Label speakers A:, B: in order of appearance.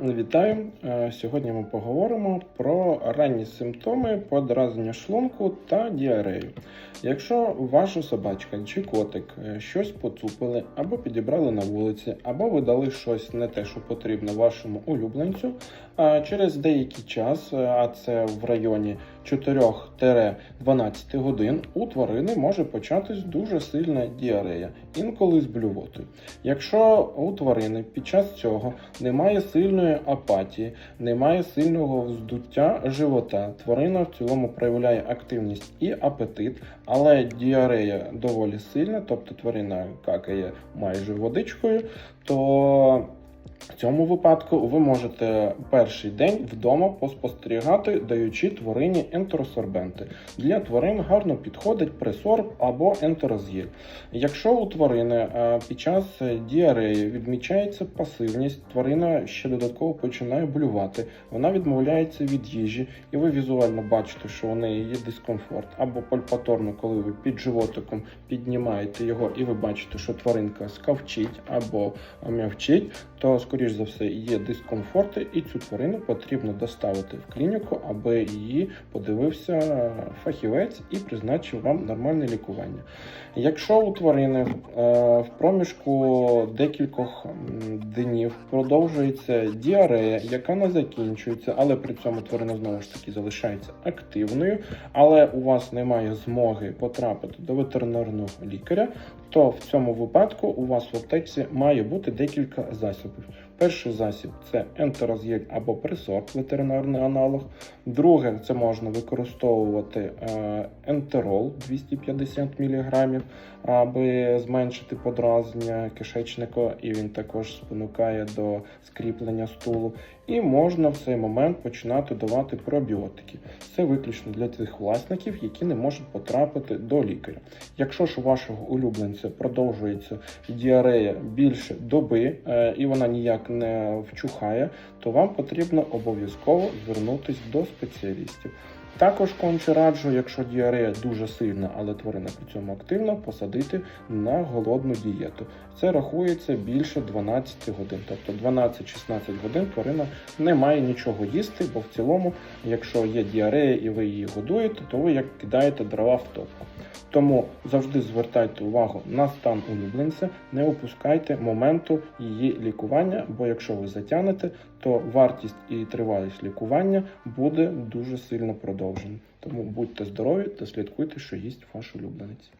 A: Вітаю! Е, Сьогодні ми поговоримо про ранні симптоми подразнення шлунку та діарею. Якщо ваша собачка чи котик е, щось поцупили або підібрали на вулиці, або ви дали щось не те, що потрібно вашому улюбленцю, а через деякий час, е, а це в районі 4-12 годин, у тварини може початись дуже сильна діарея, інколи з блювотою. Якщо у тварини під час цього немає сильної апатії, немає сильного вздуття живота, тварина в цілому проявляє активність і апетит, але діарея доволі сильна, тобто тварина какає майже водичкою, то в цьому випадку ви можете перший день вдома поспостерігати, даючи тварині ентеросорбенти. Для тварин гарно підходить пресорб або ентерозгіль. Якщо у тварини е, під час діареї відмічається пасивність, тварина ще додатково починає блювати, вона відмовляється від їжі, і ви візуально бачите, що у неї є дискомфорт, або пальпаторно, коли ви під животиком піднімаєте його, і ви бачите, що тваринка скавчить або м'явчить, то скоріш за все є дискомфорти, і цю тварину потрібно доставити в клініку, аби її подивився фахівець і призначив вам нормальне лікування. Якщо у тварини е, в проміжку декількох днів продовжується діарея, яка не закінчується, але при цьому тварина знову ж таки залишається активною, але у вас немає змоги потрапити до ветеринарного лікаря, то в цьому випадку у вас в аптеці має бути декілька засобів. Перший засіб це ентерозгель або пресор, ветеринарний аналог. Друге, це можна використовувати ентерол 250 мг, аби зменшити подразнення кишечника, і він також спонукає до скріплення стулу. І можна в цей момент починати давати пробіотики. Це виключно для тих власників, які не можуть потрапити до лікаря. Якщо ж у вашого улюбленця продовжується діарея більше доби е, і вона ніяк не вчухає, то вам потрібно обов'язково звернутися до спеціалістів. Також конче раджу, якщо діарея дуже сильна, але тварина при цьому активна, посадити на голодну дієту. Це рахується більше 12 годин. Тобто 12-16 годин тварина не має нічого їсти, бо в цілому, якщо є діарея і ви її годуєте, то ви як кидаєте дрова в топку. Тому завжди звертайте увагу на стан улюбленця, не опускайте моменту її лікування, бо якщо ви затягнете, то вартість і тривалість лікування буде дуже сильно продовжена. Тому будьте здорові та слідкуйте, що їсть ваш улюбленець.